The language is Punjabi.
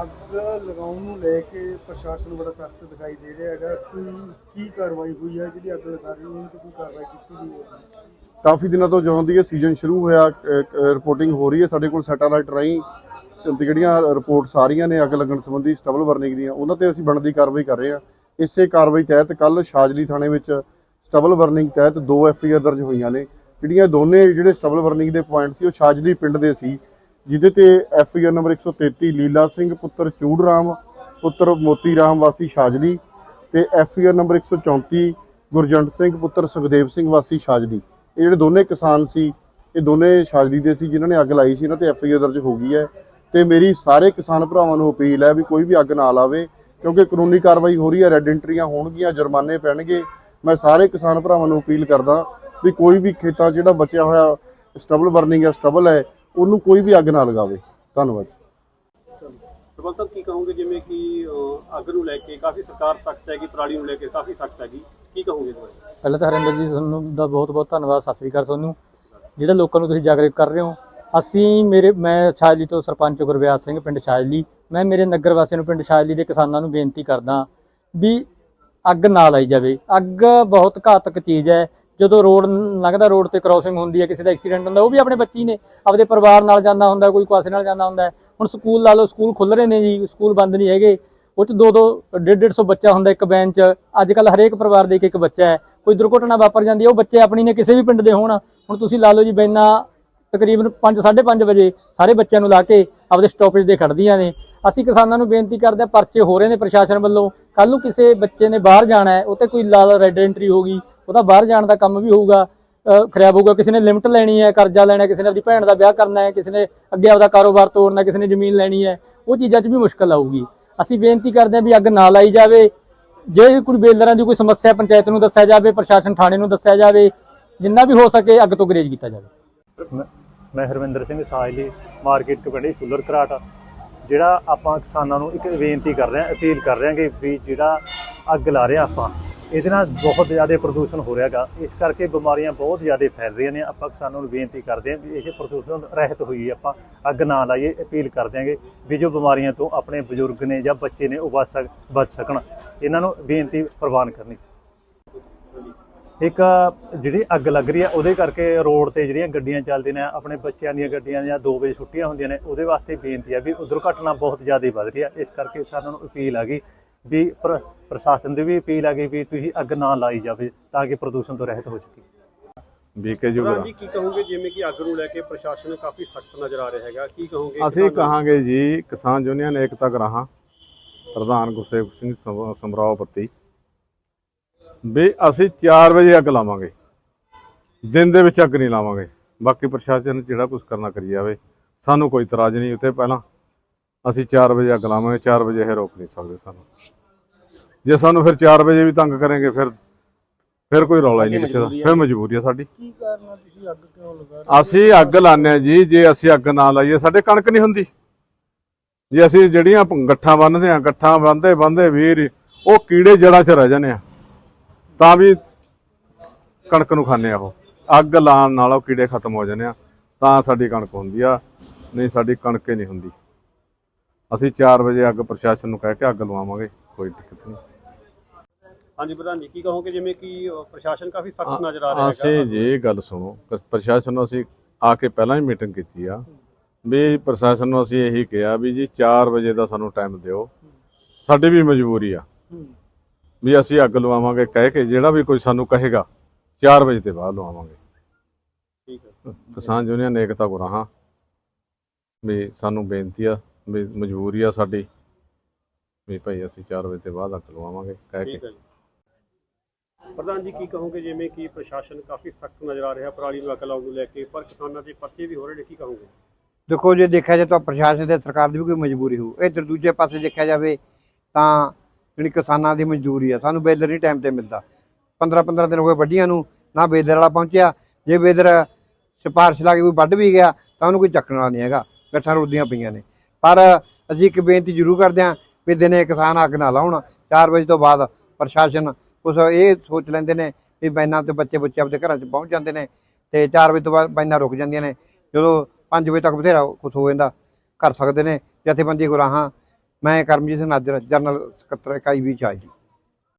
ਅੱਗ ਲਗਾਉਣ ਨੂੰ ਲੈ ਕੇ ਪ੍ਰਸ਼ਾਸਨ ਬੜਾ ਸਖਤ ਦਿਖਾਈ ਦੇ ਰਿਹਾ ਹੈਗਾ। ਕੀ ਕੀ ਕਾਰਵਾਈ ਹੋਈ ਹੈ? ਜਿਹੜੀ ਅੱਗ ਲਗਾ ਰਹੀ ਉਹਨਾਂ ਤੇ ਕੀ ਕਾਰਵਾਈ ਕੀਤੀ ਗਈ ਹੈ? ਕਾਫੀ ਦਿਨਾਂ ਤੋਂ ਜਦੋਂ ਦੀ ਇਹ ਸੀਜ਼ਨ ਸ਼ੁਰੂ ਹੋਇਆ ਰਿਪੋਰਟਿੰਗ ਹੋ ਰਹੀ ਹੈ। ਸਾਡੇ ਕੋਲ ਸੈਟੇਲਾਈਟ ਰਾਹੀਂ ਜਿਹੜੀਆਂ ਰਿਪੋਰਟਸ ਆ ਰਹੀਆਂ ਨੇ ਅੱਗ ਲੱਗਣ ਸੰਬੰਧੀ ਸਟਬਲ ਵਰਨਿੰਗ ਦੀਆਂ। ਉਹਨਾਂ ਤੇ ਅਸੀਂ ਬਣਦੀ ਕਾਰਵਾਈ ਕਰ ਰਹੇ ਹਾਂ। ਇਸੇ ਕਾਰਵਾਈ ਤਹਿਤ ਕੱਲ ਸ਼ਾਜਲੀ ਥਾਣੇ ਵਿੱਚ ਸਟਬਲ ਵਰਨਿੰਗ ਤਹਿਤ ਦੋ ਐਫ ਆਈ ਆਰ ਦਰਜ ਹੋਈਆਂ ਨੇ। ਜਿਹੜੀਆਂ ਦੋਨੇ ਜਿਹੜੇ ਸਟਬਲ ਵਰਨਿੰਗ ਦੇ ਪੁਆਇੰਟ ਸੀ, ਉਹ ਸ਼ਾਜਲੀ ਪਿੰਡ ਦੇ ਸੀ। ਜਿਹਦੇ ਤੇ F I R number 133 Leela Singh, ਪੁੱਤਰ ਚੂੜ ਰਾਮ ਪੁੱਤਰ ਮੋਤੀ ਰਾਮ ਵਾਸੀ ਸ਼ਾਜਲੀ ਤੇ F I R number 134 Gurjant Singh, ਪੁੱਤਰ ਸੁਖਦੇਵ ਸਿੰਘ ਵਾਸੀ ਸ਼ਾਜਲੀ ਇਹ ਜਿਹੜੇ ਦੋਨੇ ਕਿਸਾਨ ਸੀ, ਇਹ ਦੋਨੇ ਸ਼ਾਜਲੀ ਦੇ ਸੀ, ਜਿਨ੍ਹਾਂ ਨੇ ਅੱਗ ਲਾਈ ਸੀ, ਇਹਨਾਂ ਤੇ ਐਫ ਆਈ ਆਰ ਦਰਜ ਹੋ ਗਈ ਹੈ। ਤੇ ਮੇਰੀ ਸਾਰੇ ਕਿਸਾਨ ਭਰਾਵਾਂ ਨੂੰ ਅਪੀਲ ਹੈ ਵੀ ਕੋਈ ਵੀ ਅੱਗ ਨਾ ਲਾਵੇ, ਕਿਉਂਕਿ ਕਾਨੂੰਨੀ ਕਾਰਵਾਈ ਹੋ ਰਹੀ ਹੈ ਰੈੱਡ ਐਂਟਰੀਆਂ ਹੋਣਗੀਆਂ, ਜੁਰਮਾਨੇ ਪੈਣਗੇ। ਮੈਂ ਸਾਰੇ ਕਿਸਾਨ ਭਰਾਵਾਂ ਨੂੰ ਅਪੀਲ ਕਰਦਾ ਵੀ ਕੋਈ ਵੀ ਖੇਤਾਂ 'ਚ ਜਿਹੜਾ ਬਚਿਆ ਹੋਇਆ ਸਟਬਲ ਬਰਨਿੰਗ ਹੈ ਸਟਬਲ ਹੈ ਉਹਨੂੰ ਕੋਈ ਵੀ ਅੱਗ ਨਾ ਲਗਾਵੇ। ਧੰਨਵਾਦ। ਸਰਪੰਚ ਸਾਹਿਬ ਕੀ ਕਹੋਗੇ? ਜਿਵੇਂ ਕਿ ਅੱਗ ਨੂੰ ਲੈ ਕੇ ਕਾਫੀ ਸਰਕਾਰ ਸਖਤ ਹੈਗੀ ਪਰਾਲੀ ਨੂੰ ਲੈ ਕੇ ਕਾਫੀ ਸਖਤ ਹੈਗੀ। ਕੀ ਕਹੋਗੇ ਇਸ ਬਾਰੇ? ਪਹਿਲਾਂ ਤਾਂ ਹਰਿੰਦਰ ਜੀ ਤੁਹਾਨੂੰ ਦਾ ਬਹੁਤ ਬਹੁਤ ਧੰਨਵਾਦ। ਸਤਿ ਸ੍ਰੀ ਅਕਾਲ ਤੁਹਾਨੂੰ। ਜਿਹੜਾ ਲੋਕਾਂ ਨੂੰ ਤੁਸੀਂ ਜਾਗਰੂਕ ਕਰ ਰਹੇ ਹੋ ਅਸੀਂ ਮੇਰੇ ਮੈਂ ਛਾਜਲੀ ਤੋਂ ਸਰਪੰਚ ਗੁਰਵਿਆਸ ਸਿੰਘ ਪਿੰਡ ਛਾਜਲੀ। ਮੈਂ ਮੇਰੇ ਨਗਰ ਵਾਸੀਆਂ ਨੂੰ ਪਿੰਡ ਛਾਜਲੀ ਦੇ ਕਿਸਾਨਾਂ ਨੂੰ ਬੇਨਤੀ ਕਰਦਾ ਵੀ ਅੱਗ ਨਾ ਲਾਈ ਜਾਵੇ। ਅੱਗ ਬਹੁਤ ਘਾਤਕ ਚੀਜ਼ ਹੈ। ਜਦੋਂ ਰੋਡ ਲੰਘਦਾ ਰੋਡ ਤੇ ਕ੍ਰਾਸਿੰਗ ਹੁੰਦੀ ਹੈ, ਕਿਸੇ ਦਾ ਐਕਸੀਡੈਂਟ ਹੁੰਦਾ, ਉਹ ਵੀ ਆਪਣੇ ਬੱਚੀ ਨੇ, ਆਪਦੇ ਪਰਿਵਾਰ ਨਾਲ ਜਾਂਦਾ ਹੁੰਦਾ, ਕੋਈ ਕੁਆਸੇ ਨਾਲ ਜਾਂਦਾ ਹੁੰਦਾ। ਹੁਣ ਸਕੂਲ ਲਾ ਲਓ, ਸਕੂਲ ਖੁੱਲ ਰਹੇ ਨੇ ਜੀ, ਸਕੂਲ ਬੰਦ ਨਹੀਂ ਹੈਗੇ, ਉਹ ਚ ਦੋ ਦੋ ਡੇਢ ਡੇਢ ਸੌ ਬੱਚਾ ਹੁੰਦਾ ਇੱਕ ਬੈਂਚ ਅੱਜ ਕੱਲ ਹਰੇਕ ਪਰਿਵਾਰ ਦੇ ਇੱਕ ਇੱਕ ਬੱਚਾ ਹੈ। ਕੋਈ ਦੁਰਘਟਨਾ ਵਾਪਰ ਜਾਂਦੀ ਹੈ, ਉਹ ਬੱਚੇ ਆਪਣੀ ਨੇ ਕਿਸੇ ਵੀ ਪਿੰਡ ਦੇ ਹੋਣ। ਹੁਣ ਤੁਸੀਂ ਲਾ ਲਓ ਜੀ ਬੈਨਾ ਤਕਰੀਬਨ 5 5:30 ਵਜੇ ਸਾਰੇ ਬੱਚਿਆਂ ਨੂੰ ਲਾ ਕੇ ਆਪਦੇ ਸਟਾਪੇਜ ਦੇ ਖੜਦੀਆਂ ਨੇ। ਅਸੀਂ ਕਿਸਾਨਾਂ ਨੂੰ ਬੇਨਤੀ ਕਰਦੇ ਹਾਂ, ਪਰਚੇ ਹੋ ਰਹੇ ਨੇ ਪ੍ਰਸ਼ਾਸਨ ਵੱਲੋਂ। ਕੱਲ ਨੂੰ ਕਿਸੇ ਬੱਚੇ ਨੇ ਬਾਹਰ ਜਾਣਾ ਹੈ ਉਹ ਤੇ ਕੋਈ ਲਾਲ ਰੈੱਡ ਐਂਟਰੀ ਹੋਗੀ ਉਹਦਾ ਬਾਹਰ ਜਾਣ ਦਾ ਕੰਮ ਵੀ ਹੋਊਗਾ ਖਰਾਬ ਹੋਊਗਾ। ਕਿਸੇ ਨੇ ਲਿਮਟ ਲੈਣੀ ਹੈ, ਕਰਜ਼ਾ ਲੈਣਾ ਕਿਸੇ ਨੇ ਆਪਣੀ ਭੈਣ ਦਾ ਵਿਆਹ ਕਰਨਾ ਹੈ, ਕਿਸੇ ਨੇ ਅੱਗੇ ਆਪਦਾ ਕਾਰੋਬਾਰ ਤੋੜਨਾ ਕਿਸੇ ਨੇ ਜ਼ਮੀਨ ਲੈਣੀ ਹੈ, ਉਹ ਚੀਜ਼ਾਂ 'ਚ ਵੀ ਮੁਸ਼ਕਲ ਆਊਗੀ। ਅਸੀਂ ਬੇਨਤੀ ਕਰਦੇ ਹਾਂ ਵੀ ਅੱਗ ਨਾ ਲਾਈ ਜਾਵੇ। ਜੇ ਕੋਈ ਬੇਲਰਾਂ ਦੀ ਕੋਈ ਸਮੱਸਿਆ ਪੰਚਾਇਤ ਨੂੰ ਦੱਸਿਆ ਜਾਵੇ, ਪ੍ਰਸ਼ਾਸਨ ਥਾਣੇ ਨੂੰ ਦੱਸਿਆ ਜਾਵੇ, ਜਿੰਨਾ ਵੀ ਹੋ ਸਕੇ ਅੱਗ ਤੋਂ ਗਰੇਜ ਕੀਤਾ ਜਾਵੇ। ਮੈਂ- ਹਰਵਿੰਦਰ ਸਿੰਘ ਸਾਜਲੀ, ਮਾਰਕੀਟ ਕਪੰਡੀ ਸੁਲਰ ਘਰਾਟ। ਜਿਹੜਾ ਆਪਾਂ ਕਿਸਾਨਾਂ ਨੂੰ ਇੱਕ ਬੇਨਤੀ ਕਰ ਰਹੇ ਹਾਂ, ਅਪੀਲ ਕਰ ਰਹੇ ਹਾਂ ਕਿ ਵੀ ਜਿਹੜਾ ਅੱਗ ਲਾ ਰਹੇ ਹਾਂ ਆਪਾਂ ਇਹਦੇ ਨਾਲ ਬਹੁਤ ਜ਼ਿਆਦਾ ਪ੍ਰਦੂਸ਼ਣ ਹੋ ਰਿਹਾਗਾ। ਇਸ ਕਰਕੇ ਬਿਮਾਰੀਆਂ ਬਹੁਤ ਜ਼ਿਆਦਾ ਫੈਲ ਰਹੀਆਂ ਨੇ। ਆਪਾਂ ਕਿਸਾਨਾਂ ਨੂੰ ਬੇਨਤੀ ਕਰਦੇ ਹਾਂ ਵੀ ਇਹ ਪ੍ਰਦੂਸ਼ਣ ਰਹਿਤ ਹੋਈਏ ਆਪਾਂ ਅੱਗ ਨਾ ਲਾਈਏ, ਅਪੀਲ ਕਰਦੇ ਦਿਆਂਗੇ ਵੀ ਜੋ ਬਿਮਾਰੀਆਂ ਤੋਂ ਆਪਣੇ ਬਜ਼ੁਰਗ ਨੇ ਜਾਂ ਬੱਚੇ ਨੇ ਉਹ ਬਚ ਸਕ, ਬਚ ਸਕਣ। ਇਹਨਾਂ ਨੂੰ ਬੇਨਤੀ ਪ੍ਰਵਾਨ ਕਰਨੀ। ਇੱਕ ਜਿਹੜੀ ਅੱਗ ਲੱਗ ਰਹੀ ਹੈ, ਉਹਦੇ ਕਰਕੇ ਰੋਡ ਤੇ ਜਿਹੜੀਆਂ ਗੱਡੀਆਂ ਚੱਲਦੀਆਂ ਨੇ, ਆਪਣੇ ਬੱਚਿਆਂ ਦੀਆਂ ਗੱਡੀਆਂ ਜਾਂ 2 ਵਜੇ ਛੁੱਟੀਆਂ ਹੁੰਦੀਆਂ ਨੇ, ਉਹਦੇ ਵਾਸਤੇ ਬੇਨਤੀ ਹੈ ਵੀ ਦੁਰਘਟਨਾ ਬਹੁਤ ਜ਼ਿਆਦਾ ਵੱਧ ਰਹੀ ਹੈ। ਇਸ ਕਰਕੇ ਸਾਨੂੰ ਅਪੀਲ ਆ ਗਈ ਵੀ ਪ੍ਰ- ਪ੍ਰਸ਼ਾਸਨ ਦੀ ਵੀ ਅਪੀਲ ਆ ਗਈ ਵੀ ਤੁਸੀਂ ਅੱਗ ਨਾ ਲਾਈ ਜਾਵੇ ਤਾਂ ਕਿ ਪ੍ਰਦੂਸ਼ਣ ਤੋਂ ਰਹਿਤ ਹੋ ਸਕੇ। ਬੀਕੇ ਜੁਗਰਾ ਜੀ ਕੀ ਕਹੋਗੇ? ਜਿਵੇਂ ਕਿ ਅੱਗ ਨੂੰ ਲੈ ਕੇ ਪ੍ਰਸ਼ਾਸਨ ਕਾਫੀ ਸਖਤ ਨਜ਼ਰ ਆ ਰਿਹਾ ਹੈਗਾ। ਕੀ ਕਹੋਗੇ ਅਸੀਂ? ਕਹਾਂਗੇ ਜੀ ਕਿਸਾਨ ਯੂਨੀਅਨ ਏਕਤਾ ਗਰਾਹਾਂ ਪ੍ਰਧਾਨ ਗੁਰਸੇਵ ਸਿੰਘ ਸਮ- ਸਮਰਾਓ ਪੱਤੀ ਵੀ ਅਸੀਂ 4 ਵਜੇ ਅੱਗ ਲਾਵਾਂਗੇ। ਦਿਨ ਦੇ ਵਿੱਚ ਅੱਗ ਨਹੀਂ ਲਾਵਾਂਗੇ। ਬਾਕੀ ਪ੍ਰਸ਼ਾਸਨ ਜਿਹੜਾ ਕੁਝ ਕਰਨਾ ਕਰੀ ਜਾਵੇ ਸਾਨੂੰ ਕੋਈ ਇਤਰਾਜ਼ ਨਹੀਂ ਉੱਤੇ ਪਹਿਲਾਂ। ਅਸੀਂ 4 ਵਜੇ ਅੱਗ ਲਾਵਾਂਗੇ 4 ਵਜੇ ਇਹ ਰੋਕ ਨਹੀਂ ਸਕਦੇ ਸਾਨੂੰ। ਜੇ ਸਾਨੂੰ ਫਿਰ 4 ਵਜੇ ਵੀ ਤੰਗ ਕਰਾਂਗੇ ਫਿਰ ਫਿਰ ਕੋਈ ਰੌਲਾ ਹੀ ਨਹੀਂ ਕਿਸੇ ਦਾ। ਫਿਰ ਮਜਬੂਰੀ ਆ ਸਾਡੀ। ਕੀ ਕਾਰਨ ਆ ਤੁਸੀਂ ਅੱਗ ਕਿਉਂ ਲਗਾ ਰਹੇ? ਅਸੀਂ ਅੱਗ ਲਾਉਂਦੇ ਹਾਂ ਜੀ ਜੇ ਅਸੀਂ ਅੱਗ ਨਾ ਲਾਈਏ ਸਾਡੇ ਕਣਕ ਨਹੀਂ ਹੁੰਦੀ। ਜੇ ਅਸੀਂ ਜਿਹੜੀਆਂ ਗੱਠਾਂ ਬੰਨਦੇ ਆ ਗੱਠਾਂ ਬੰਨਦੇ ਬੰਨਦੇ ਵੀਰ ਉਹ ਕੀੜੇ ਜੜਾਂ 'ਚ ਰਹਿ ਜਾਂਦੇ ਆ। ਤਾਂ ਵੀ ਕਣਕ ਨੂੰ ਖਾਂਦੇ ਆ ਉਹ। ਅੱਗ ਲਾਉਣ ਨਾਲ ਉਹ ਕੀੜੇ ਖਤਮ ਹੋ ਜਾਂਦੇ ਆ। ਤਾਂ ਸਾਡੀ ਕਣਕ ਹੁੰਦੀ ਆ ਨਹੀਂ ਸਾਡੀ ਕਣਕ ਹੀ ਨਹੀਂ ਹੁੰਦੀ। ਅਸੀਂ 4 ਵਜੇ ਅੱਗ ਪ੍ਰਸ਼ਾਸਨ ਨੂੰ ਕਹਿ ਕੇ ਅੱਗ ਲਵਾਵਾਂਗੇ ਕੋਈ ਦਿੱਕਤ ਨਹੀਂ। ਹਾਂਜੀ ਪ੍ਰਧਾਨ ਜੀ ਕੀ ਕਹੋਗੇ? ਜਿਵੇਂ ਕਿ ਪ੍ਰਸ਼ਾਸਨ ਕਾਫੀ ਸਖਤ ਨਜ਼ਰ ਆ ਰਿਹਾ ਅਸੀਂ ਜੀ ਗੱਲ ਸੁਣੋ ਪ੍ਰਸ਼ਾਸਨ ਨੂੰ ਅਸੀਂ ਆ ਕੇ ਪਹਿਲਾਂ ਹੀ ਮੀਟਿੰਗ ਕੀਤੀ ਆ। ਵੀ ਪ੍ਰਸ਼ਾਸਨ ਨੂੰ ਅਸੀਂ ਇਹੀ ਕਿਹਾ ਵੀ ਜੀ 4 ਵਜੇ ਦਾ ਸਾਨੂੰ ਟਾਈਮ ਦਿਓ। ਸਾਡੀ ਵੀ ਮਜਬੂਰੀ ਆ। ਵੀ ਅਸੀਂ ਅੱਗ ਲਵਾਵਾਂਗੇ ਕਹਿ ਕੇ ਜਿਹੜਾ ਵੀ ਕੋਈ ਸਾਨੂੰ ਕਹੇਗਾ 4 ਵਜੇ ਤੋਂ ਬਾਅਦ ਲਵਾਵਾਂਗੇ। ਠੀਕ ਹੈ। ਕਿਸਾਨ ਯੂਨੀਅਨ ਏਕਤਾ ਗੁਰਾਹਾਂ ਵੀ ਸਾਨੂੰ ਬੇਨਤੀ ਆ ਵੀ ਮਜਬੂਰੀ ਆ ਸਾਡੀ। ਵੀ ਭਾਈ ਅਸੀਂ 4 ਵਜੇ ਤੋਂ ਬਾਅਦ ਅੱਗ ਲਵਾਵਾਂਗੇ ਕਹਿ ਕੇ। ਠੀਕ ਹੈ ਜੀ। ਪ੍ਰਧਾਨ ਜੀ ਕੀ ਕਹੋਗੇ? ਜਿਵੇਂ ਕਿ ਪ੍ਰਸ਼ਾਸਨ ਕਾਫੀ ਸਖਤ ਨਜ਼ਰ ਆ ਰਿਹਾ ਪਰਾਲੀ ਨੂੰ ਅੱਗ ਲਾਉਣ ਨੂੰ ਲੈ ਕੇ ਪਰ ਕਿਸਾਨਾਂ ਦੇ ਪਰਚੇ ਵੀ ਹੋ ਰਹੇ ਨੇ ਕੀ ਕਹੋਗੇ? ਦੇਖੋ ਜੇ ਦੇਖਿਆ ਜਾਏ ਤਾਂ ਪ੍ਰਸ਼ਾਸਨ ਤੇ ਸਰਕਾਰ ਦੀ ਵੀ ਕੋਈ ਮਜਬੂਰੀ ਹੋਊ। ਇਧਰ ਦੂਜੇ ਪਾਸੇ ਦੇਖਿਆ ਜਾਵੇ ਤਾਂ ਜਿਹੜੀ ਕਿਸਾਨਾਂ ਦੀ ਮਜ਼ਦੂਰੀ ਆ ਸਾਨੂੰ ਬੇਲਰ ਨਹੀਂ ਟਾਈਮ ਤੇ ਮਿਲਦਾ। 15 15 ਦਿਨ ਹੋ ਗਏ ਵੱਡੀਆਂ ਨੂੰ ਨਾ ਬੇਲਰ ਵਾਲਾ ਪਹੁੰਚਿਆ। ਜੇ ਬੇਲਰ ਸਿਫਾਰਿਸ਼ ਲਾ ਕੇ ਕੋਈ ਵੱਢ ਵੀ ਗਿਆ ਤਾਂ ਉਹਨੂੰ ਕੋਈ ਚੱਕਣ ਵਾਲਾ ਨਹੀਂ ਹੈਗਾ। ਗੱਠਾਂ ਰੁੱਦੀਆਂ ਪਈਆਂ ਨੇ। ਪਰ ਅਸੀਂ ਇੱਕ ਬੇਨਤੀ ਜ਼ਰੂਰ ਕਰਦੇ ਹਾਂ ਵੀ ਦਿਨੇ ਕਿਸਾਨ ਅੱਗ ਨਾ ਲਾਉਣ। 4 ਵਜੇ ਤੋਂ ਬਾਅਦ ਪ੍ਰਸ਼ਾਸਨ ਕੁਛ ਇਹ ਸੋਚ ਲੈਂਦੇ ਨੇ ਵੀ ਬੈਨਾਂ ਤੇ ਬੱਚੇ ਬੱਚੇ ਆਪਣੇ ਘਰਾਂ 'ਚ ਪਹੁੰਚ ਜਾਂਦੇ ਨੇ ਤੇ 4 ਵਜੇ ਤੋਂ ਬਾਅਦ ਬੈਨਾਂ ਰੁਕ ਜਾਂਦੀਆਂ ਨੇ। ਜਦੋਂ 5 ਵਜੇ ਤੱਕ ਬਥੇਰਾ ਕੁਛ ਹੋ ਜਾਂਦਾ, ਕਰ ਸਕਦੇ ਨੇ। ਜਥੇਬੰਦੀ ਗੁਰਾਹਾਂ ਮੈਂ ਕਰਮਜੀਤ ਸਿੰਘ ਨਾਜਰ, ਜਨਰਲ ਸਕੱਤਰ ਇਕਾਈ ਵੀ ਚਾਹ ਜੀ